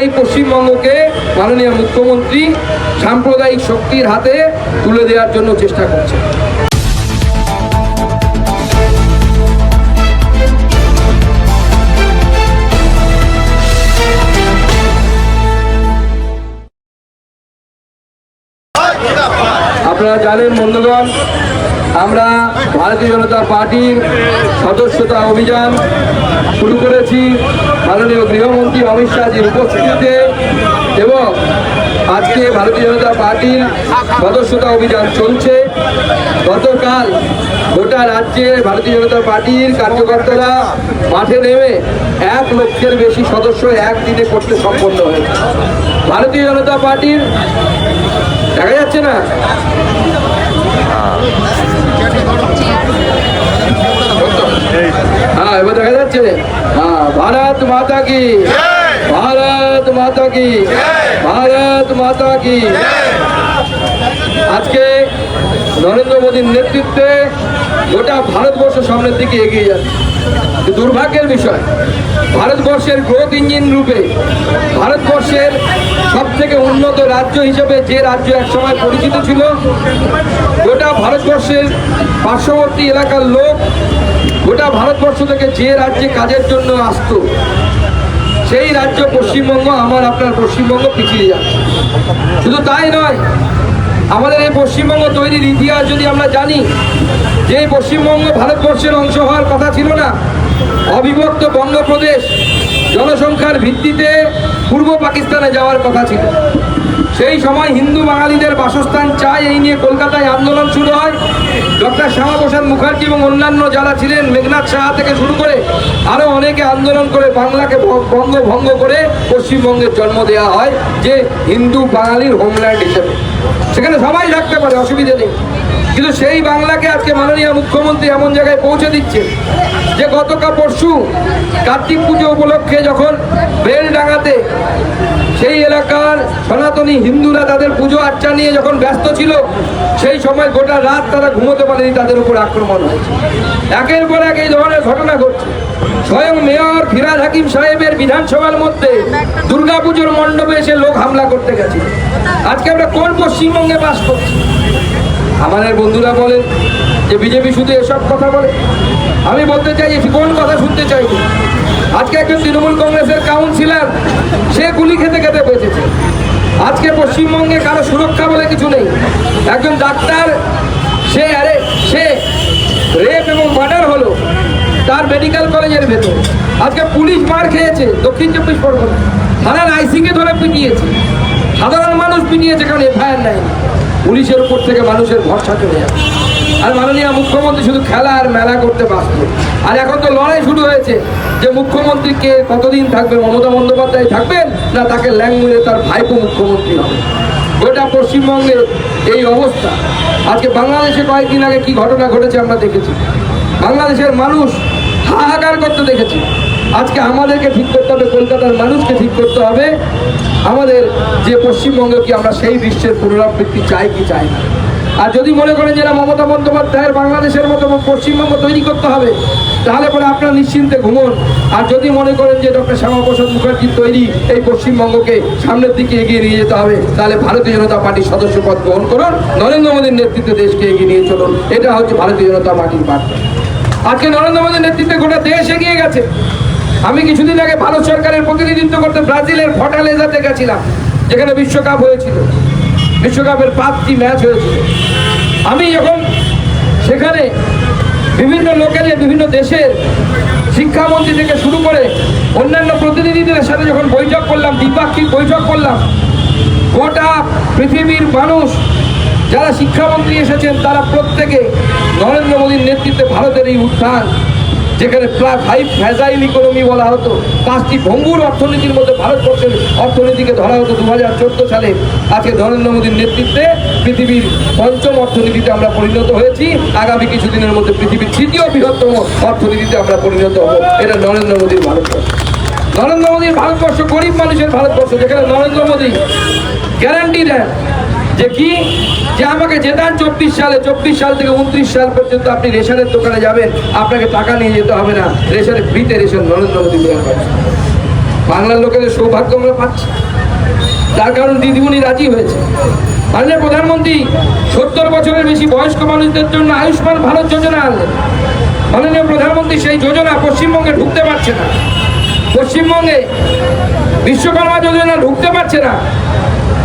এই পশ্চিমবঙ্গকে মাননীয় মুখ্যমন্ত্রী সাম্প্রদায়িক শক্তির হাতে তুলে দেওয়ার জন্য চেষ্টা করছে আপনারা জানেন বন্ধুগণ, আমরা ভারতীয় জনতা পার্টির সদস্যতা অভিযান শুরু করেছি। মাননীয় গৃহমন্ত্রী অমিত শাহজির উপস্থিতিতে এবং আজকে ভারতীয় জনতা পার্টির সদস্যতা অভিযান চলছে। গতকাল গোটা রাজ্যে ভারতীয় জনতা পার্টির কার্যকর্তারা মাঠে নেমে এক লক্ষের বেশি সদস্য একদিনে করতে সম্পন্ন হয়েছে। ভারতীয় জনতা পার্টির দেখা যাচ্ছে না? হ্যাঁ এবার দেখা যাচ্ছে। হ্যাঁ ভারত মাতা কি? ভারত মাতা কি? ভারত মাতা কি? আজকে নরেন্দ্র মোদীর নেতৃত্বে গোটা ভারতবর্ষ সামনের দিকে এগিয়ে যাচ্ছে। দুর্ভাগ্যের বিষয়। ভারতবর্ষের গ্রোথ ইঞ্জিন রূপে ভারতবর্ষের সব থেকে উন্নত রাজ্য হিসেবে যে রাজ্য একসময় পরিচিত ছিল, গোটা ভারতবর্ষের পার্শ্ববর্তী এলাকার লোক গোটা ভারতবর্ষ থেকে যে রাজ্যে কাজের জন্য আসতো, সেই রাজ্য পশ্চিমবঙ্গ আমার আপনার পশ্চিমবঙ্গ পিছিয়ে যাচ্ছে। শুধু তাই নয়, আমাদের এই পশ্চিমবঙ্গ তৈরির ইতিহাস যদি আমরা জানি, যে পশ্চিমবঙ্গ ভারতবর্ষের অংশ হওয়ার কথা ছিল না, অবিভক্ত বঙ্গপ্রদেশ জনসংখ্যার ভিত্তিতে পূর্ব পাকিস্তানে যাওয়ার কথা ছিল। সেই সময় হিন্দু বাঙালিদের বাসস্থান চাই, এই নিয়ে কলকাতায় আন্দোলন শুরু হয়। ডক্টর শ্যামাপ্রসাদ মুখার্জি এবং অন্যান্য যারা ছিলেন, মেঘনাথ সাহা থেকে শুরু করে আরও অনেকে আন্দোলন করে বাংলাকে ভ- বঙ্গ ভঙ্গ করে পশ্চিমবঙ্গের জন্ম দেওয়া হয়, যে হিন্দু বাঙালির হোমল্যান্ড হিসেবে। সেখানে সবাই থাকতে পারে, অসুবিধে নেই। কিন্তু সেই বাংলাকে আজকে মাননীয় মুখ্যমন্ত্রী এমন জায়গায় পৌঁছে দিচ্ছে যে গতকাল পরশু কার্তিক পুজো উপলক্ষে যখন বেলডাঙ্গাতে সেই এলাকার সনাতনী হিন্দুরা তাদের পুজো আর্চা নিয়ে যখন ব্যস্ত ছিল, সেই সময় গোটা রাত তারা ঘুমোতে পারেনি, তাদের উপর আক্রমণ হয়েছে। একের পর এক এই ধরনের ঘটনা ঘটছে। স্বয়ং মেয়র ফিরাজ হাকিম সাহেবের বিধানসভার মধ্যে দুর্গাপুজোর মণ্ডপে এসে লোক হামলা করতে গেছে আজকে আমরা কোন পশ্চিমবঙ্গে বাস করছি? আমাদের বন্ধুরা বলেন যে বিজেপি শুধু এসব কথা বলে। আমি বলতে চাই কোন কথা শুনতে চাই? আজকে একজন তৃণমূল কংগ্রেসের কাউন্সিলর, সে গুলি খেতে খেতে বেঁচেছে। আজকে পশ্চিমবঙ্গে কারও সুরক্ষা বলে কিছু নেই। একজন ডাক্তার, সে আরে, সে রেপ এবং মার্ডার হলো তার মেডিকেল কলেজের ভেতর। আজকে পুলিশ মার খেয়েছে দক্ষিণ চব্বিশ পরগনা। থানার আইসিকে ধরে পিটিয়েছে। সাধারণ মানুষ পিটিয়েছে কারণ এফআইআর নেয় পুলিশের উপর থেকে মানুষের ভরসা চলে যাবে। আর মাননীয় মুখ্যমন্ত্রী শুধু খেলা আর মেলা করতে ব্যস্ত আর এখন তো লড়াই শুরু হয়েছে, যে মুখ্যমন্ত্রীকে কতদিন থাকবে মমতা বন্দ্যোপাধ্যায় থাকবেন, না তাকে ল্যাংমুড়ে তার ভাইপো মুখ্যমন্ত্রী হবে? গোটা পশ্চিমবঙ্গের এই অবস্থা। আজকে বাংলাদেশে কয়েকদিন আগে কি ঘটনা ঘটেছে আমরা দেখেছি। বাংলাদেশের মানুষ হাহাকার করতে দেখেছি। আজকে আমাদেরকে ঠিক করতে হবে, কলকাতার মানুষকে ঠিক করতে হবে। আমাদের যে পশ্চিমবঙ্গ কি, আমরা সেই বিশ্বের পুনরাবৃত্তি চাই কি চাই না। আর যদি মনে করেন যে না, মমতা বন্দ্যোপাধ্যায়ের বাংলাদেশের মতো পশ্চিমবঙ্গ তৈরি করতে হবে, তাহলে পরে আপনারা নিশ্চিন্তে ঘুমন। আর যদি মনে করেন যে ডক্টর শ্যামাপ্রসাদ মুখার্জির তৈরি এই পশ্চিমবঙ্গকে সামনের দিকে এগিয়ে নিয়ে যেতে হবে, তাহলে ভারতীয় জনতা পার্টির সদস্য পদ গ্রহণ করুন, নরেন্দ্র মোদীর নেতৃত্বে দেশকে এগিয়ে নিয়ে চলুন। এটা হচ্ছে ভারতীয় জনতা পার্টির বার্তা। আজকে নরেন্দ্র মোদীর নেতৃত্বে গোটা দেশ এগিয়ে গেছে। আমি কিছুদিন আগে ভারত সরকারের প্রতিনিধিত্ব করতে ব্রাজিলের ফর্টালেজাতে গেছিলাম, যেখানে বিশ্বকাপ হয়েছিল। বিশ্বকাপের পাঁচটি ম্যাচ হয়েছিল। আমি যখন সেখানে বিভিন্ন লোকের বিভিন্ন দেশের শিক্ষামন্ত্রী থেকে শুরু করে অন্যান্য প্রতিনিধিদের সাথে যখন বৈঠক করলাম, দ্বিপাক্ষিক বৈঠক করলাম, গোটা পৃথিবীর মানুষ, যারা শিক্ষামন্ত্রী এসেছেন, তারা প্রত্যেকে নরেন্দ্র মোদীর নেতৃত্বে ভারতের এই উত্থান যেখানে ফাইভ ফ্যাজাইল ইকোনমি বলা হতো, পাঁচটি ভঙ্গুর অর্থনীতির মধ্যে ভারতবর্ষের অর্থনীতিকে ধরা হতো দু হাজার চোদ্দ সালে। আজকে নরেন্দ্র মোদীর নেতৃত্বে পৃথিবীর পঞ্চম অর্থনীতিতে আমরা পরিণত হয়েছি। আগামী কিছুদিনের মধ্যে পৃথিবীর তৃতীয় বৃহত্তম অর্থনীতিতে আমরা পরিণত হব। এটা নরেন্দ্র মোদীর ভারতবর্ষ। নরেন্দ্র মোদীর ভারতবর্ষ গরিব মানুষের ভারতবর্ষ, যেখানে নরেন্দ্র মোদী গ্যারান্টি দেন যে কি? যে আমাকে জেতান চব্বিশ সালে, চব্বিশ সাল থেকে উনত্রিশ সাল পর্যন্ত আপনি রেশনের দোকানে যাবেন, আপনাকে টাকা নিয়ে যেতে হবে না। রেশনে ফ্রিতে রেশন, নরেন্দ্র মোদী হবে বাংলার লোকেদের সৌভাগ্য আমরা পাচ্ছি। তার কারণ দিদিমণি রাজি হয়েছে। মাননীয় প্রধানমন্ত্রী, সত্তর বছরের বেশি বয়স্ক মানুষদের জন্য আয়ুষ্মান ভারত যোজনা আনলেন। মাননীয় প্রধানমন্ত্রী সেই যোজনা পশ্চিমবঙ্গে ঢুকতে পারছে না। পশ্চিমবঙ্গে বিশ্বকর্মা যোজনা ঢুকতে পারছে না।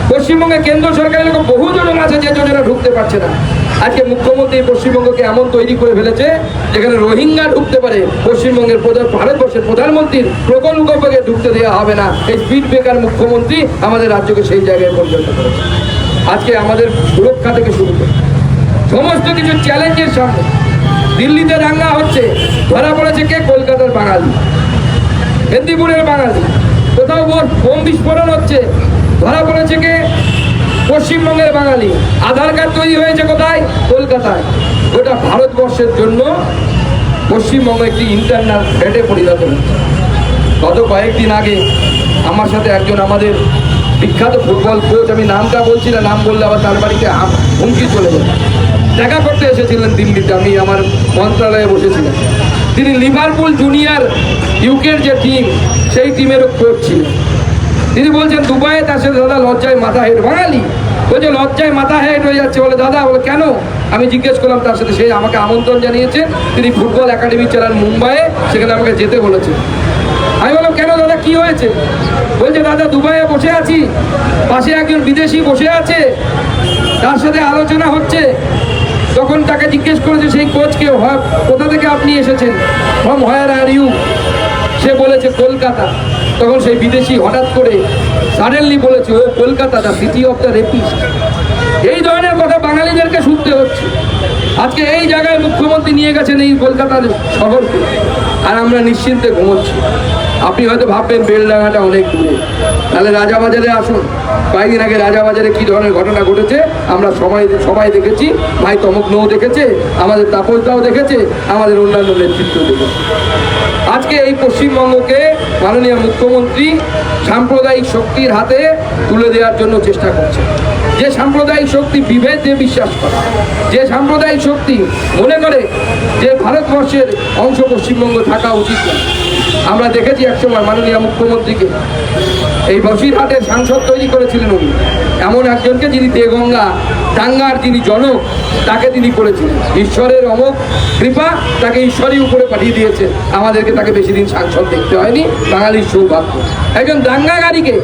পশ্চিমবঙ্গে কেন্দ্র সরকারের এরকম বহু যোজনা আছে যে যোজনা ঢুকতে পারছে না। আজকে মুখ্যমন্ত্রী পশ্চিমবঙ্গকে এমন তৈরি করে ফেলেছে, যেখানে রোহিঙ্গা ঢুকতে পারে। পশ্চিমবঙ্গের প্রধান, ভারতবর্ষের প্রধানমন্ত্রীর প্রকল্পকে ঢুকতে দেওয়া হবে না। এই স্পিড ব্রেকার মুখ্যমন্ত্রী আমাদের রাজ্যকে সেই জায়গায় পরিণত করেছে। আজকে আমাদের সুরক্ষা থেকে শুরু করে। সমস্ত কিছু চ্যালেঞ্জের সামনে। দিল্লিতে দাঙ্গা হচ্ছে, ধরা পড়েছে কে? কলকাতার বাঙালি। মেদিনীপুরের বাঙালি। কোথাও বোম বিস্ফোরণ হচ্ছে। ধরা পড়েছে কে? পশ্চিমবঙ্গের বাঙালি। আধার কার্ড তৈরি হয়েছে কোথায়? কলকাতায়। গোটা ভারতবর্ষের জন্য পশ্চিমবঙ্গ একটি ইন্টারনাল থ্রেটে পরিণত হচ্ছে গত কয়েকদিন আগে আমার সাথে একজন আমাদের বিখ্যাত ফুটবল কোচ আমি নামটা বলছি না, নাম বললে আবার তার বাড়িতে হুমকি চলে যাবে দেখা করতে এসেছিলেন দিল্লিতে, আমি আমার মন্ত্রণালয়ে বসেছিলাম। তিনি লিভারপুল জুনিয়র ইউকের যে টিম সেই টিমেরও কোচ ছিলেন। তিনি বলছেন, দুবাইয়ে তার সাথে দাদা লজ্জায় মাথা হেট বাঙালি বলছে লজ্জায় মাথা হেট হয়ে যাচ্ছে, বলে, দাদা, বলে, কেন? আমি জিজ্ঞেস করলাম তার সাথে, সে আমাকে আমন্ত্রণ জানিয়েছে তিনি ফুটবল একাডেমি চালান মুম্বাইয়ে, সেখানে আমাকে যেতে বলেছে আমি বললাম, কেন দাদা, কি হয়েছে? বলছে, দাদা, দুবাইয়ে বসে আছি, পাশে একজন বিদেশি বসে আছে, তার সাথে আলোচনা হচ্ছে। তখন তাকে জিজ্ঞেস করেছে, সেই কোচকে "হয়- কোথা থেকে আপনি এসেছেন? From where are you? সে বলেছে, কলকাতা। তখন সেই বিদেশি হঠাৎ করে সাডেনলি বলেছে ও Kolkata the city of the rapist এই ধরনের কথা বাঙালিদেরকে শুনতে হচ্ছে। আজকে এই জায়গায় মুখ্যমন্ত্রী নিয়ে গেছেন এই কলকাতার শহরকে, আর আমরা নিশ্চিন্তে ঘুমোচ্ছি। আপনি হয়তো ভাববেন বেলডাঙাটা অনেক দূরে। তাহলে রাজাবাজারে আসুন। কয়েকদিন আগে রাজাবাজারে কী ধরনের ঘটনা ঘটেছে, আমরা সবাই সবাই দেখেছি। ভাই তমগ্নও দেখেছে, আমাদের তাপসদাও দেখেছে, আমাদের অন্যান্য নেতৃত্ব দেখেছে। আজকে এই পশ্চিমবঙ্গকে মাননীয় মুখ্যমন্ত্রী সাম্প্রদায়িক শক্তির হাতে তুলে দেওয়ার জন্য চেষ্টা করছে যে সাম্প্রদায়িক শক্তি বিভেদে বিশ্বাস করে, যে সাম্প্রদায়িক শক্তি মনে করে যে ভারতবর্ষের অংশ পশ্চিমবঙ্গ থাকা উচিত আমরা দেখেছি একসময় মাননীয় মুখ্যমন্ত্রীকে, এই বসিরহাটের সাংসদ তৈরি করেছিলেন উনি। এমন একজনকে যিনি দেগঙ্গা দাঙ্গার যিনি জনক, তাকে তিনি করেছিলেন। ঈশ্বরের অমোক কৃপা তাকে ঈশ্বরই উপরে পাঠিয়ে দিয়েছে। আমাদেরকে তাকে বেশি দিন সাংসদ দেখতে হয়নি। বাঙালির সৌভাগ্য। একজন দাঙ্গাকারীকে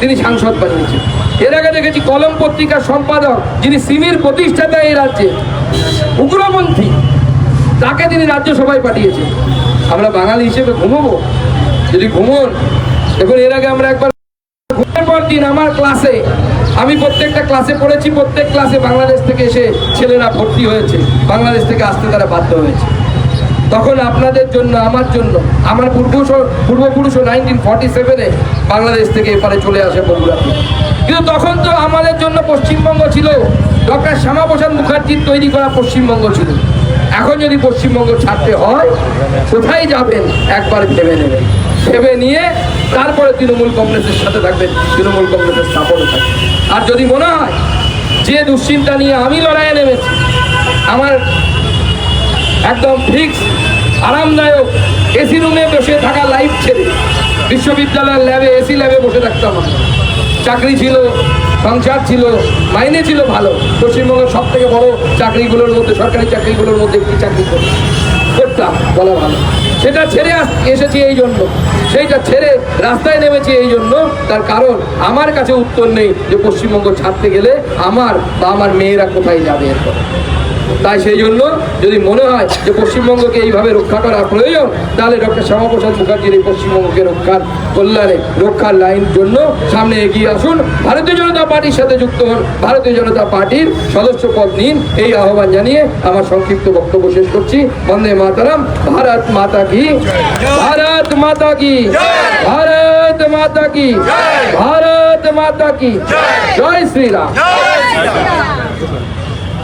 তিনি সাংসদ বানিয়েছেন। এর আগে দেখেছি কলম পত্রিকার সম্পাদক যিনি সিমির প্রতিষ্ঠাতা এই রাজ্যে। উগ্রপন্থী। তাকে তিনি রাজ্যসভায় পাঠিয়েছেন। আমরা বাঙালি হিসেবে ঘুমবো? যদি ঘুমন, দেখুন, এর আগে আমরা একবার ঘুমের পর দিন আমার ক্লাসে, আমি প্রত্যেকটা ক্লাসে পড়েছি, প্রত্যেক ক্লাসে বাংলাদেশ থেকে এসে ছেলেরা ভর্তি হয়েছে, বাংলাদেশ থেকে আসতে তারা বাধ্য হয়েছে। তখন আপনাদের জন্য, আমার জন্য, আমার পূর্বপুরুষ পূর্বপুরুষও নাইনটিন ফর্টি সেভেনে বাংলাদেশ থেকে এপারে চলে আসে বগুড়াতে। কিন্তু তখন তো আমাদের জন্য পশ্চিমবঙ্গ ছিল। ডক্টর শ্যামাপ্রসাদ মুখার্জির তৈরি করা পশ্চিমবঙ্গ ছিল। এখন যদি পশ্চিমবঙ্গ ছাড়তে হয়, কোথায় যাবেন? একবার ভেবে নেবেন। ভেবে নিয়ে তারপরে তৃণমূল কংগ্রেসের সাথে থাকবেন, তৃণমূল কংগ্রেসের স্থাপনও থাকবে আর যদি মনে হয় যে দুশ্চিন্তা নিয়ে আমি লড়াইয়ে নেমেছি, আমার একদম ফিক্স আরামদায়ক এসি রুমে বসে থাকা লাইফ ছেড়ে, বিশ্ববিদ্যালয়ের ল্যাবে এসি ল্যাবে বসে থাকতাম আমি। চাকরি ছিল, সংসার ছিল, মাইনে ছিল ভালো। পশ্চিমবঙ্গের সব থেকে বড় চাকরিগুলোর মধ্যে, সরকারি চাকরিগুলোর মধ্যে একটি চাকরি করি। করতাম বলা ভালো। সেটা ছেড়ে এসেছি এই জন্য। সেইটা ছেড়ে রাস্তায় নেমেছি এই জন্য। তার কারণ, আমার কাছে উত্তর নেই যে পশ্চিমবঙ্গ ছাড়তে গেলে আমার বা আমার মেয়েরা কোথায় যাবে এরপর। তাই সেই জন্য যদি মনে হয় যে পশ্চিমবঙ্গকে এইভাবে রক্ষা করা প্রয়োজন, তাহলে ডক্টর শ্যামাপ্রসাদ মুখার্জির এই পশ্চিমবঙ্গকে রক্ষার কল্যাণে, রক্ষার লাইন জন্য সামনে এগিয়ে আসুন। ভারতীয় জনতা পার্টির সাথে যুক্ত হন। ভারতীয় জনতা পার্টির সদস্য পদ নিন। এই আহ্বান জানিয়ে আমার সংক্ষিপ্ত বক্তব্য শেষ করছি। বন্দে মাতারাম। ভারত মাতা কি? ভারত মাতা কি? ভারত মাতা কি? ভারত মাতা কি? জয় শ্রীরাম।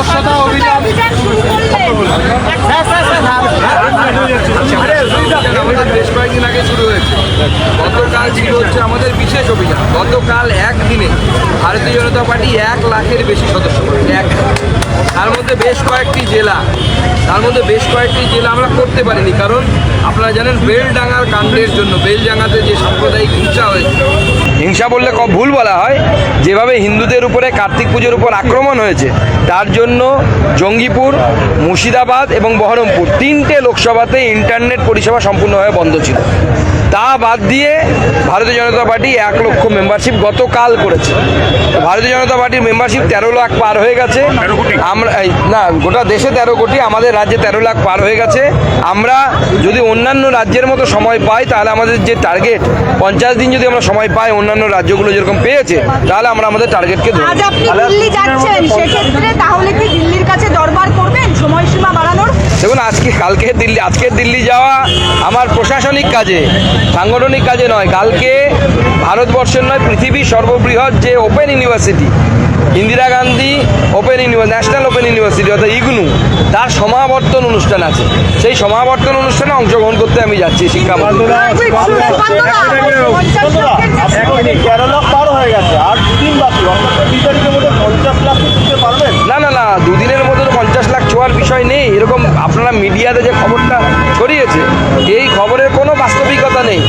সদস্যতা অভিযান। বেশ কয়েকদিন আগে শুরু হয়েছে। গতকাল ছিল হচ্ছে আমাদের বিশেষ অভিযান। গতকাল একদিনে ভারতীয় জনতা পার্টি এক লাখের বেশি সদস্য এক তার মধ্যে বেশ কয়েকটি জেলা। তার মধ্যে বেশ কয়েকটি জেলা আমরা করতে পারিনি। কারণ আপনারা জানেন বেলডাঙ্গার কাণ্ডের জন্য বেলডাঙ্গাতে যে সাম্প্রদায়িক হিংসা হয়েছে হিংসা বললে ভুল বলা হয়, যেভাবে হিন্দুদের উপরে কার্তিক পুজোর উপর আক্রমণ হয়েছে, তার জন্য জঙ্গিপুর, মুর্শিদাবাদ এবং বহরমপুর তিনটে লোকসভাতে ইন্টারনেট পরিষেবা সম্পূর্ণভাবে বন্ধ ছিল। তা বাদ দিয়ে ভারতীয় জনতা পার্টি এক লক্ষ মেম্বারশিপ গতকাল করেছে। ভারতীয় জনতা পার্টির মেম্বারশিপ তেরো লাখ পার হয়ে গেছে। আমরা এই, না গোটা দেশে তেরো কোটি আমাদের রাজ্যে তেরো লাখ পার হয়ে গেছে। আমরা যদি অন্যান্য রাজ্যের মতো সময় পাই তাহলে আমাদের যে টার্গেট পঞ্চাশ দিন যদি আমরা সময় পাই অন্যান্য রাজ্যগুলো যেরকম পেয়েছে তাহলে আমরা আমাদের টার্গেটকে ধরি আজ আপনি দিল্লি যাচ্ছেন সেক্ষেত্রে তাহলে কি দিল্লির কাছে দরবার করবেন? সময়সীমা বাড়ানোর দেখুন আজকে কালকে দিল্লি আজকে দিল্লি যাওয়া আমার প্রশাসনিক কাজে সাংগঠনিক কাজে নয় কালকে ভারতবর্ষের নয় পৃথিবীর সর্ববৃহৎ যে open university Indira Gandhi open university national open university অর্থাৎ ইগনু তার সমাবর্তন অনুষ্ঠান আছে। সেই সমাবর্তন অনুষ্ঠানে অংশগ্রহণ করতে আমি যাচ্ছি শিক্ষামন্ত্রী না না না দুদিনের ছোঁয়ার বিষয় নেই এরকম আপনারা মিডিয়াতে যে খবরটা ছড়িয়েছে এই খবরের কোনো বাস্তবিকতা নেই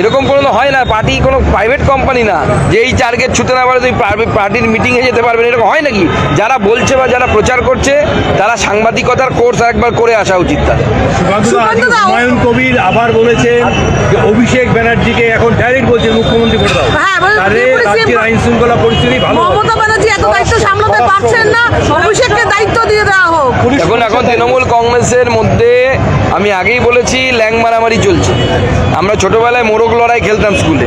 এরকম কোনো হয় না পার্টি কোনো প্রাইভেট কোম্পানি না যে এই টার্গেট ছুতে না পারে তুই পার্টির মিটিংয়ে যেতে পারবেন এরকম হয় নাকি যারা বলছে বা যারা প্রচার করছে তারা সাংবাদিকতার কোর্স একবার করে আসা উচিত তাদের হুমায়ুন কবির আবার বলেছেন যে অভিষেক ব্যানার্জিকে এখন ডাইরেক্ট বলছে মুখ্যমন্ত্রী করে দাও হ্যাঁ, তাহলে রাজ্যের আইন শৃঙ্খলা পরিস্থিতি ভালো মমতা ব্যানার্জি এত দায়িত্ব সামলাতে পারছেন না অভিষেককে দায়িত্ব দিয়ে দেওয়া হোক। এখন এখন তৃণমূল কংগ্রেসের মধ্যে আমি আগেই বলেছি, ল্যাং মারামারি চলছে। আমরা ছোটবেলায় মোরগ লড়াই খেলতাম স্কুলে।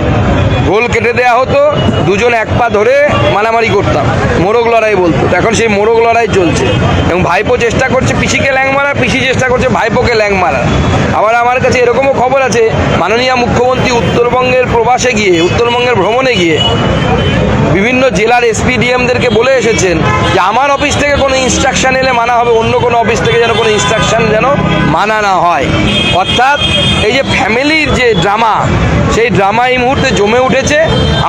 গোল কেটে দেওয়া হতো, দুজন এক পা ধরে মারামারি করতাম, মোরগ লড়াই বলতো। এখন সেই মোরগ লড়াই চলছে। এবং ভাইপো চেষ্টা করছে পিসিকে ল্যাং মারা, পিসি চেষ্টা করছে ভাইপোকে ল্যাং মারা। আবার আমার কাছে এরকমও খবর আছে, মাননীয় মুখ্যমন্ত্রী উত্তরবঙ্গের প্রবাসে গিয়ে, উত্তরবঙ্গের ভ্রমণে গিয়ে বিভিন্ন জেলার এসপিডিএমদেরকে বলে এসেছেন যে আমার অফিস থেকে কোনো ইনস্ট্রাকশন এলে মানা হবে অন্য কোনো অফিস থেকে যেন কোনো ইনস্ট্রাকশন যেন মানা না হয়। অর্থাৎ এই যে ফ্যামিলির যে ড্রামা সেই ড্রামা এই মুহূর্তে জমে উঠেছে।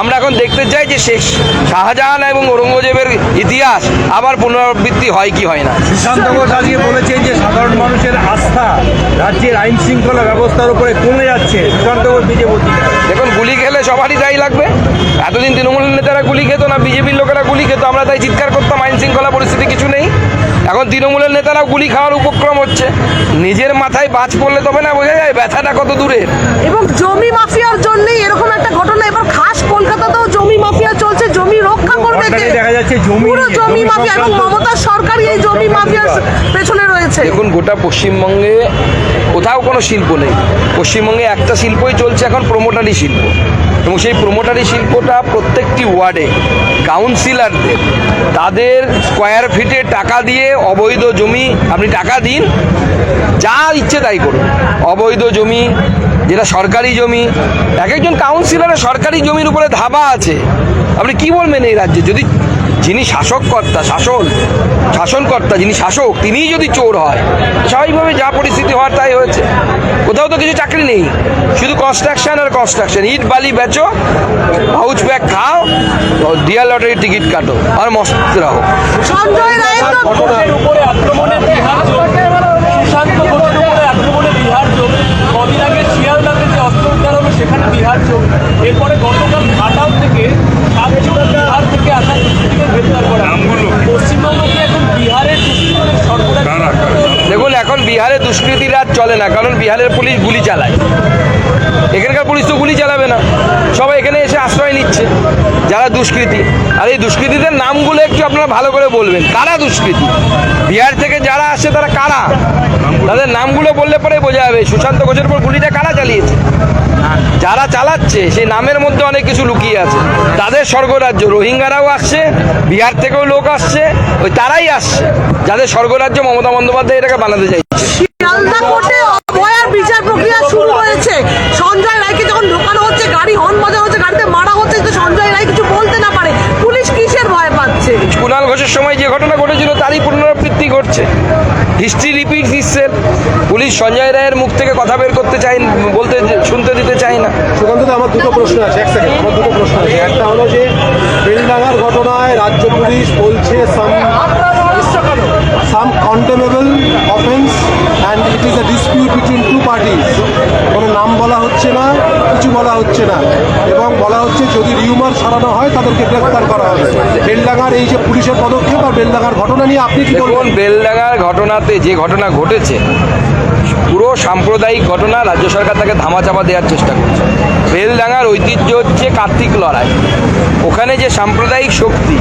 আমরা এখন দেখতে চাই যে শেষ শাহজাহান এবং ঔরঙ্গজেবের ইতিহাস আবার পুনরাবৃত্তি হয় কি হয় না। সুশান্ত ঘোষ আজকে বলেছেন যে সাধারণ মানুষের আস্থা রাজ্যের আইন শৃঙ্খলা ব্যবস্থার উপরে কমে যাচ্ছে। সুশান্ত ঘোষ নিজে দেখুন গুলি খেলে সবারই তাই লাগবে। এতদিন তৃণমূলের নেতারা গুলি খেত না বিজেপির লোকেরা গুলি খেত আমরা তাই চিৎকার করতাম আইন শৃঙ্খলা পরিস্থিতি কিছু নেই। এখন তৃণমূলের নেতারাও গুলি খাওয়ার উপক্রম হচ্ছে। নিজের মাথায় বাজ পড়লে তবে না বোঝা যায় ব্যথাটা কত দূরে। এবং জমি মাফিয়ার জন্যই এরকম একটা ঘটনা এবার খাস কলকাতাতেও জমি মাফিয়া চলছে জমি রক্ষা করবে কে? দেখা যাচ্ছে জমি- জমি মাফিয়া এবং মমতার সরকারই এই জমি মাফিয়ার পেছনে রয়েছে। দেখুন গোটা পশ্চিমবঙ্গে কোথাও কোনো শিল্প নেই। পশ্চিমবঙ্গে একটা শিল্পই চলছে এখন প্রোমোটারি শিল্প। এবং সেই প্রোমোটারি শিল্পটা প্রত্যেকটি ওয়ার্ডে কাউন্সিলরদের তাদের স্কোয়ার ফিটে টাকা দিয়ে অবৈধ জমি আপনি টাকা দিন, যা ইচ্ছে তাই করুন। অবৈধ জমি, যেটা সরকারি জমি, এক একজন কাউন্সিলরের সরকারি জমির উপরে ধাবা আছে। আপনি কি বলবেন এই রাজ্যে? যদি যিনি শাসককর্তা শাসন শাসনকর্তা যিনি শাসক তিনিই যদি চোর হয় স্বাভাবিকভাবে যা পরিস্থিতি হওয়ার তাই হয়েছে। কোথাও তো কিছু চাকরি নেই। শুধু কনস্ট্রাকশন আর কনস্ট্রাকশন ইট বালি বেচো হাউচ ব্যাগ খাও ডিয়ার লটারির টিকিট কাটো আর মস্ত রাখো। সেখানে বিহার চোখ এরপরে গতকাল ঘাটাল থেকে আসা দুষ্কৃতীকে গ্রেপ্তার করা হলো। পশ্চিমবঙ্গ কি এখন বিহারের দুষ্কৃতীদের সর্বদা দেখুন, এখন বিহারে দুষ্কৃতি রাত চলে না, কারণ বিহারের পুলিশ গুলি চালায়। এখানকার পুলিশ তো গুলি চালাবে না। সবাই এখানে এসে আশ্রয় নিচ্ছে, যারা দুষ্কৃতি। আর এই দুষ্কৃতীদের নামগুলো একটু আপনারা ভালো করে বলবেন। কারা দুষ্কৃতি? বিহার থেকে যারা আসে, তারা কারা? তাদের নামগুলো বললে পরে বোঝা যাবে। সুশান্ত ঘোষের পর গুলিটা কারা চালিয়েছে? যারা চালাচ্ছে, সেই নামের মধ্যে অনেক কিছু লুকিয়ে আছে। তাদের স্বর্গরাজ্য, রোহিঙ্গারাও আসছে, বিহার থেকেও লোক আসছে, ওই তারাই আসছে। যাদের স্বর্গরাজ্য মমতা বন্দ্যোপাধ্যায় এটাকে বানাতে চাইছে শিয়ালদা কোর্টে অভয়ার বিচার প্রক্রিয়া শুরু হয়েছে সঞ্জয় রায়কে যখন ঢোকানো হচ্ছে গাড়ি হর্ন বাজা হচ্ছে গাড়িতে মারা হচ্ছে তো সঞ্জয় রায় কিছু বলতে না পারে পুলিশ কিসের ভয় পাচ্ছে কুণাল ঘোষের সময় যে ঘটনা ঘটেছিল তারই পুনরাবৃত্তি ঘটছে history repeat itself police Sanjay রায়ের মুখ থেকে কথা বের করতে চাই, বলতে, শুনতে দিতে চাই না। সুকান্ত আমার দুটো প্রশ্ন আছে, এক সেকেন্ড আমার দুটো প্রশ্ন আছে। একটা হলো যে, বেলডাঙ্গার ঘটনায় রাজ্য পুলিশ বলছে some some contemptible offence and it is a dispute between two parties কোনো নাম বলা হচ্ছে না, কিছু বলা হচ্ছে না। এবং বলা হচ্ছে যদি রিউমার সরানো হয়, তাদেরকে গ্রেফতার করা হবে। বেলডাঙ্গার এই যে পুলিশের পদক্ষেপ আর বেলডাঙ্গার ঘটনা নিয়ে আপনি কি বলবেন? বেলডাঙ্গার ঘটনাতে যে ঘটনা ঘটেছে, পুরো সাম্প্রদায়িক ঘটনা রাজ্য সরকার তাকে ধামাচাপা দেওয়ার চেষ্টা করছে। বেলডাঙ্গার ঐতিহ্য হচ্ছে কার্তিক লড়াই। ওখানে যে সাম্প্রদায়িক শক্তি,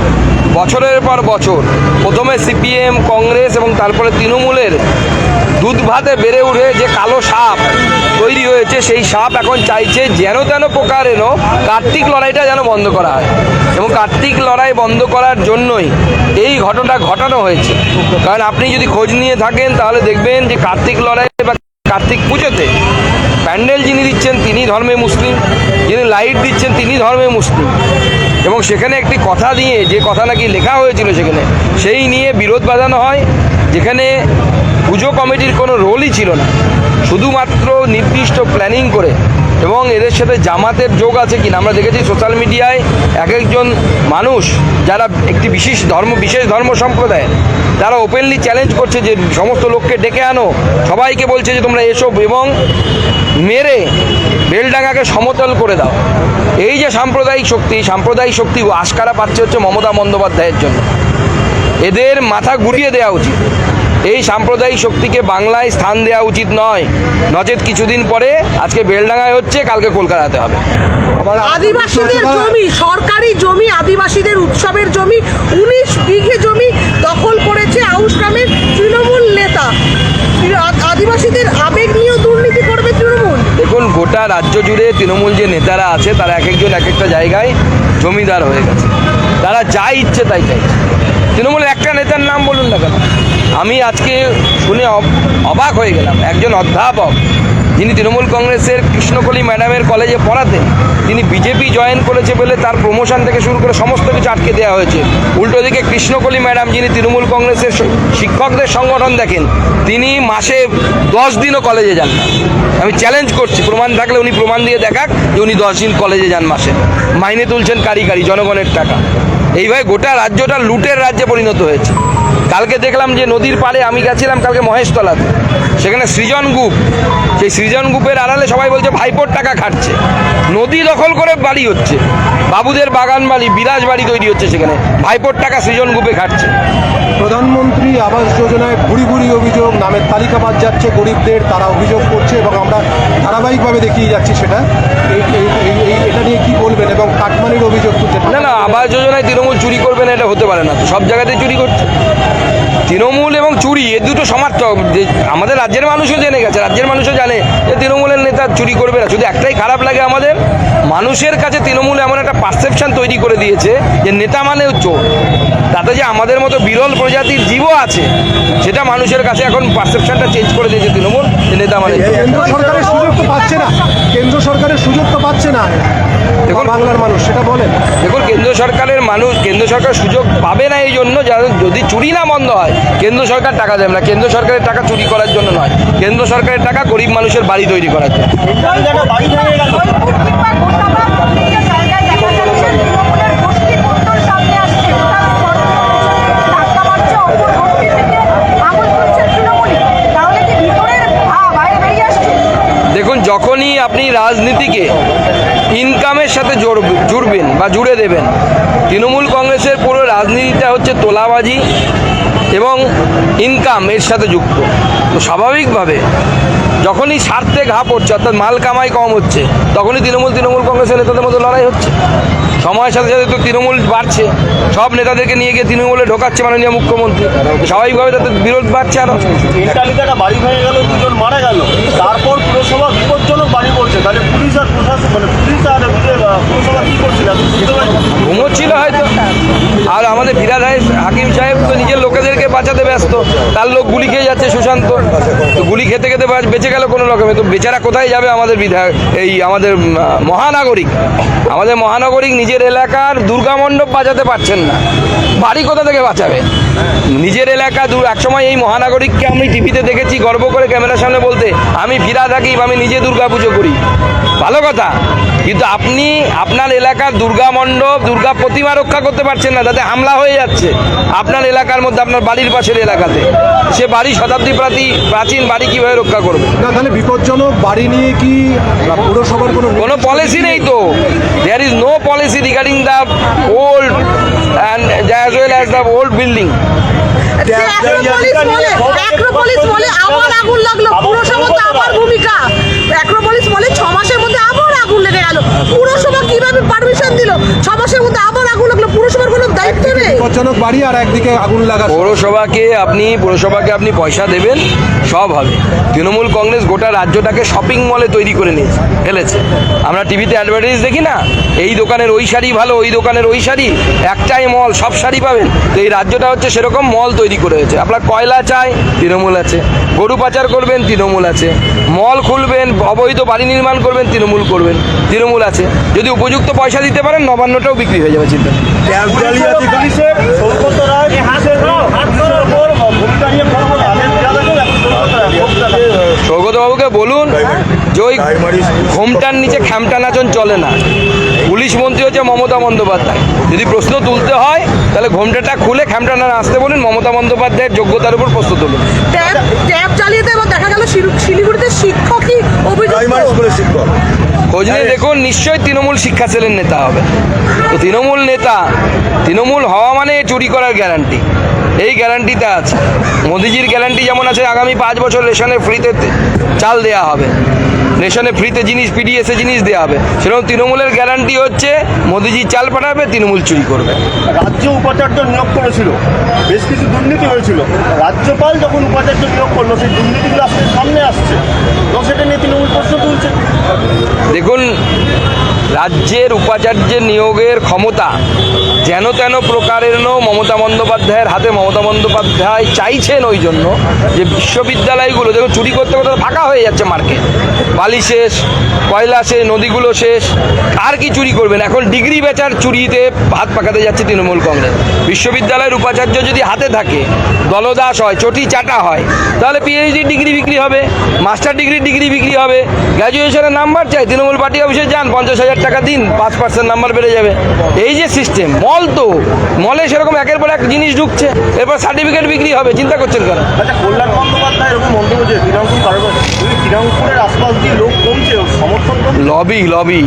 বছরের পর বছর, প্রথমে সিপিএম, কংগ্রেস এবং তারপরে তৃণমূলের দুধ ভাতে বেড়ে উঠে যে কালো সাপ তৈরি হয়েছে, সেই সাপ এখন চাইছে যেন তেন প্রকারেরও কার্তিক লড়াইটা যেন বন্ধ করা হয়। এবং কার্তিক লড়াই বন্ধ করার জন্যই এই ঘটনা ঘটানো হয়েছে। কারণ আপনি যদি খোঁজ নিয়ে থাকেন, তাহলে দেখবেন যে কার্তিক লড়াই বা কার্তিক পুজোতে প্যান্ডেল যিনি দিচ্ছেন, তিনি ধর্মে মুসলিম। যিনি লাইট দিচ্ছেন, তিনি ধর্মে মুসলিম। এবং সেখানে একটি কথা দিয়ে যে কথা নাকি লেখা হয়েছিল সেখানে, সেই নিয়ে বিরোধ বাজানো হয়। যেখানে পুজো কমিটির কোনো রোলই ছিল না। শুধুমাত্র নির্দিষ্ট প্ল্যানিং করে এবং এদের সাথে জামাতের যোগ আছে কিনা, আমরা দেখেছি সোশ্যাল মিডিয়ায় এক একজন মানুষ যারা একটি বিশেষ ধর্ম বিশেষ ধর্ম সম্প্রদায় তারা ওপেনলি চ্যালেঞ্জ করছে যে সমস্ত লোককে ডেকে আনো। সবাইকে বলছে যে তোমরা এসো এবং মেরে বেলডাঙ্গাকে সমতল করে দাও। এই যে সাম্প্রদায়িক শক্তি সাম্প্রদায়িক শক্তি আশকারা পাচ্ছে হচ্ছে মমতা বন্দ্যোপাধ্যায়ের জন্য। এদের মাথা গুটিয়ে দেওয়া উচিত। এই সাম্প্রদায়িক শক্তিকে বাংলায় স্থান দেওয়া উচিত নয়। নচেত কিছুদিন পরে আজকে বেলডাঙ্গায় হচ্ছে কালকে কলকাতাতে হবে। আদিবাসীদের জমি সরকারি জমি আদিবাসীদের উৎসবের জমি উনিশ বিঘে জমি দখল করেছে আউশ গ্রামের তৃণমূল নেতা। আদিবাসীদের আবেগ নিয়েও দুর্নীতি করবে তৃণমূল। দেখুন গোটা রাজ্য জুড়ে তৃণমূল যে নেতারা আছে তারা এক একজন এক একটা জায়গায় জমিদার হয়ে গেছে। তারা যা ইচ্ছে তাই চাইছে। তৃণমূলের একটা নেতার নাম বলুন না কেন? আমি আজকে শুনে অব- অবাক হয়ে গেলাম। একজন অধ্যাপক, যিনি তৃণমূল কংগ্রেসের কৃষ্ণকলি ম্যাডামের কলেজে পড়াতেন, তিনি বিজেপি জয়েন করেছে বলে তার প্রমোশন থেকে শুরু করে সমস্ত কিছু আটকে দেওয়া হয়েছে। উল্টো দিকে কৃষ্ণকলি ম্যাডাম, যিনি তৃণমূল কংগ্রেসের শিক্ষকদের সংগঠন দেখেন, তিনি মাসে দশ দিনও কলেজে যান না। আমি চ্যালেঞ্জ করছি, প্রমাণ থাকলে উনি প্রমাণ দিয়ে দেখাক যে উনি দশ দিন কলেজে যান মাসে। মাইনে তুলছেন কারি কারি জনগণের টাকা। এইভাবে গোটা রাজ্যটা লুটের রাজ্যে পরিণত হয়েছে। কালকে দেখলাম যে নদীর পাড়ে আমি গেছিলাম কালকে মহেশতলাতে। সেখানে সৃজন গ্রুপ সেই সৃজন গ্রুপের আড়ালে সবাই বলছে ভাইপোর টাকা খাটছে। নদী দখল করে বাড়ি হচ্ছে। বাবুদের বাগান বাড়ি বিলাস বাড়ি তৈরি হচ্ছে সেখানে। ভাইপোর টাকা সৃজন গ্রুপে খাটছে। প্রধানমন্ত্রী আবাস যোজনায় ভুড়ি ভুড়ি অভিযোগ নামের তালিকা বাদ যাচ্ছে গরিবদের তারা অভিযোগ করছে এবং আমরা ধারাবাহিকভাবে দেখিয়ে যাচ্ছি সেটা। এটা নিয়ে কি বলবেন এবং কাটমানির অভিযোগ তুলছে না না আবাস যোজনায় তৃণমূল চুরি করবে না এটা হতে পারে না। সব জায়গাতেই চুরি করছে। তৃণমূল এবং চুরি, এ দুটো সমার্থক। আমাদের রাজ্যের মানুষও জেনে গেছে, রাজ্যের মানুষও জানে যে তৃণমূলের নেতা চুরি করবে না। শুধু একটাই খারাপ লাগে আমাদের, মানুষের কাছে তৃণমূল এমন একটা পারসেপশন তৈরি করে দিয়েছে যে নেতা মানে চোর তাতে যে আমাদের মতো বিরল প্রজাতির জীবও আছে, সেটা মানুষের কাছে এখন পারসেপশনটা চেঞ্জ করে দিয়েছে তৃণমূল, যে নেতা মানে কেন্দ্র সরকারের সুযোগ তো পাচ্ছে না। কেন্দ্র সরকারের সুযোগ তো পাচ্ছে না। দেখুন বাংলার মানুষ সেটা বলেন। দেখুন কেন্দ্র সরকারের মানুষ কেন্দ্র সরকার সুযোগ পাবে না এই জন্য যদি চুরি না বন্ধ হয় কেন্দ্র সরকার টাকা দেবে না। কেন্দ্র সরকারের টাকা চুরি করার জন্য নয় কেন্দ্র সরকারের টাকা গরিব মানুষের বাড়ি তৈরি করার জন্য। দেখুন যখনই আপনি রাজনীতিকে ইনকামের সাথে জড়বে জুড়বেন বা জুড়ে দেবেন। তৃণমূল কংগ্রেসের পুরো রাজনীতিটা হচ্ছে তোলাবাজি এবং ইনকাম এর সাথে যুক্ত। তো স্বাভাবিকভাবে যখনই স্বার্থে ঘা পড়ছে, অর্থাৎ মাল কামাই কম হচ্ছে, তখনই তৃণমূল তৃণমূল কংগ্রেসের নেতাদের মধ্যে লড়াই হচ্ছে। সময়ের সাথে সাথে তো তৃণমূল বাড়ছে। সব নেতাদেরকে নিয়ে গিয়ে তৃণমূলে ঢোকাচ্ছে মাননীয় মুখ্যমন্ত্রী। স্বাভাবিকভাবে তাদের বিরোধ বাড়ছে আরও তালিকাটা বাড়ি ভেঙে গেল দুজন মারা গেল। তারপর পুরসভা বিপজ্জনক বাড়ি করছে। তাহলে পুলিশ আর প্রশাসন মানে পুলিশ আর পুরসভা কি করছিল। ঘুমোচ্ছিল হয়তো। আর আমাদের হাই- হাকিম সাহেব তো নিজের লোকেদেরকে বাঁচাতে ব্যস্ত। তার লোক গুলি খেয়ে যাচ্ছে সুশান্ত। তো গুলি খেতে খেতে বেঁচে গেল কোনো রকমে। তো বেচারা কোথায় যাবে আমাদের বিধায়ক এই আমাদের মহানাগরিক? আমাদের মহানগরিক নিজের এলাকার দুর্গা মণ্ডপ বাঁচাতে পারছেন না। বাড়ি কোথা থেকে বাঁচাবে? নিজের এলাকা একসময় এই মহানাগরিককে আমি টিভিতে দেখেছি, গর্ব করে ক্যামেরার সামনে বলতে, আমি ফিরা থাকি বা আমি নিজে দুর্গা পুজো করি। ভালো কথা। কিন্তু আপনি আপনার এলাকার দুর্গা মণ্ডপ দুর্গা প্রতিমা রক্ষা করতে পারছেন না তাতে হামলা হয়ে যাচ্ছে। আপনার এলাকার মধ্যে আপনার বাড়ির পাশের এলাকাতে। সে বাড়ি শতাব্দী প্রাচী প্রাচীন বাড়ি কীভাবে রক্ষা করবে? না তাহলে বিপজ্জনক বাড়ি নিয়ে কি পুরসভার কোনো কোনো পলিসি নেই তো। There is no policy regarding the old and as well as the old building Acropolis বলে আবার আগুন লাগল। পুরসভাতে আবার ভূমিকা। অ্যাক্রোপলিস বলে ছ মাসের মধ্যে আবার আগুন লেগে গেল। পুরসভা কীভাবে পারমিশন দিল? ছ মাসের মধ্যে আবার আগুন লাগল। পুরসভার কোনো বিপজ্জনক বাড়ি আর একদিকে আগুন লাগা পৌরসভাকে আপনি পৌরসভাকে আপনি পয়সা দেবেন সব হবে। তৃণমূল কংগ্রেস গোটা রাজ্যটাকে শপিং মলে তৈরি করে নিয়েছে ফেলেছে। আমরা টিভিতে অ্যাডভার্টাইজ দেখি না? এই দোকানের ওই শাড়ি ভালো ওই দোকানের ওই শাড়ি একটাই মল সব শাড়ি পাবেন। তো এই রাজ্যটা হচ্ছে সেরকম মল তৈরি করে হয়েছে আপনার কয়লা চাই তৃণমূল আছে। গরু পাচার করবেন তৃণমূল আছে। মল খুলবেন, অবৈধ বাড়ি নির্মাণ করবেন, তৃণমূল করবেন, তৃণমূল আছে যদি উপযুক্ত পয়সা দিতে পারেন, নবান্নটাও বিক্রি হয়ে যাবে, চিন্তা সৌগত। সৌগতবাবুকে বলুন যে ওই ঘোমটার নিচে খ্যামটা নাচন চলে না। পুলিশ মন্ত্রী হচ্ছে মমতা বন্দ্যোপাধ্যায়। যদি প্রশ্ন তুলতে হয় তাহলে ঘোমটাটা খুলে খ্যামটা না আসতে বলুন মমতা বন্দ্যোপাধ্যায়ের যোগ্যতার উপর প্রশ্ন তুলুন। ট্যাব ট্যাব চালিয়ে এবার দেখা গেল শিলু- শিলিগুড়িতে শিক্ষকই অভিযুক্ত? খোঁজ নিয়ে দেখুন নিশ্চয়ই তৃণমূল শিক্ষা সেলের নেতা হবে। তো তৃণমূল নেতা তৃণমূল হওয়া মানে চুরি করার গ্যারান্টি। এই গ্যারান্টিটা আছে। মোদিজির গ্যারান্টি যেমন আছে আগামী পাঁচ বছর রেশনে ফ্রিতে চাল দেওয়া হবে। রেশনে ফ্রিতে জিনিস পিডিএসে জিনিস দেওয়া হবে। সেরকম তৃণমূলের গ্যারান্টি হচ্ছে মোদিজি চাল পাঠাবে তৃণমূল চুরি করবে। রাজ্য উপাচার্য নিয়োগ করেছিল বেশ কিছু দুর্নীতি হয়েছিল। রাজ্যপাল যখন উপাচার্য নিয়োগ করল সেই দুর্নীতিগুলো আসলে সামনে আসছে। এবং সেটা নিয়ে তৃণমূল প্রশ্ন তুলছে। দেখুন রাজ্যের উপাচার্যের নিয়োগের ক্ষমতা যেন তেন প্রকারের মমতা বন্দ্যোপাধ্যায়ের হাতে মমতা বন্দ্যোপাধ্যায় চাইছেন ওই জন্য যে বিশ্ববিদ্যালয়গুলো দেখুন চুরি করতে করতে ফাঁকা হয়ে যাচ্ছে মার্কেট। বালি শেষ, কয়লা শেষ, নদীগুলো শেষ, আর কি চুরি করবেন? এখন ডিগ্রি বেচার চুরিতে হাত পাকাতে যাচ্ছে তৃণমূল কংগ্রেস। বিশ্ববিদ্যালয়ের উপাচার্য যদি হাতে থাকে, দলদাস হয়, চটি চাটা হয়, তাহলে পিএইচডি ডিগ্রি বিক্রি হবে, মাস্টার ডিগ্রি ডিগ্রি বিক্রি হবে গ্র্যাজুয়েশনের নাম্বার চাই, তৃণমূল পার্টি অফিসে যান, পঞ্চাশ হাজার টাকা দিন, পাঁচ পার্সেন্ট নাম্বার বেড়ে যাবে। এই যে সিস্টেম মল তো মলে সেরকম একের পর এক জিনিস ঢুকছে, এরপর সার্টিফিকেট বিক্রি হবে, চিন্তা করছেন কেন? আচ্ছা কল্যাণ বন্দ্যোপাধ্যায় এরকম মন্তব্য যে, শ্রীরামপুর কারণ শ্রীরামপুরের আশপাশ দিয়ে লোক কমছে লবি লবি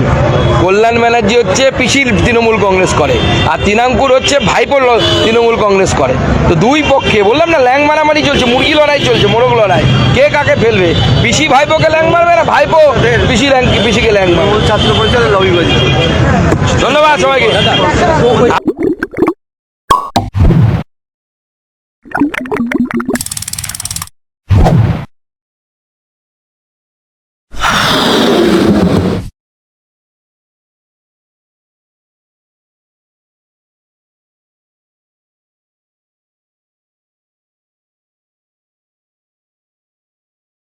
কল্যাণ ব্যানার্জি হচ্ছে পিসির তৃণমূল কংগ্রেস করে আর তিনাঙ্কুর হচ্ছে ভাইপোর তৃণমূল কংগ্রেস করে। তো দুই পক্ষে বললাম না ল্যাং মারামারি চলছে মুরগি লড়াই চলছে মোরগ লড়াই। কে কাকে ফেলবে? পিসি ভাইপোকে ল্যাং মারবে না ভাইপো? পিসি ল্যাং পিসিকে ল্যাং মারবে। ছাত্র পরিষদের লবি ধন্যবাদ সবাইকে।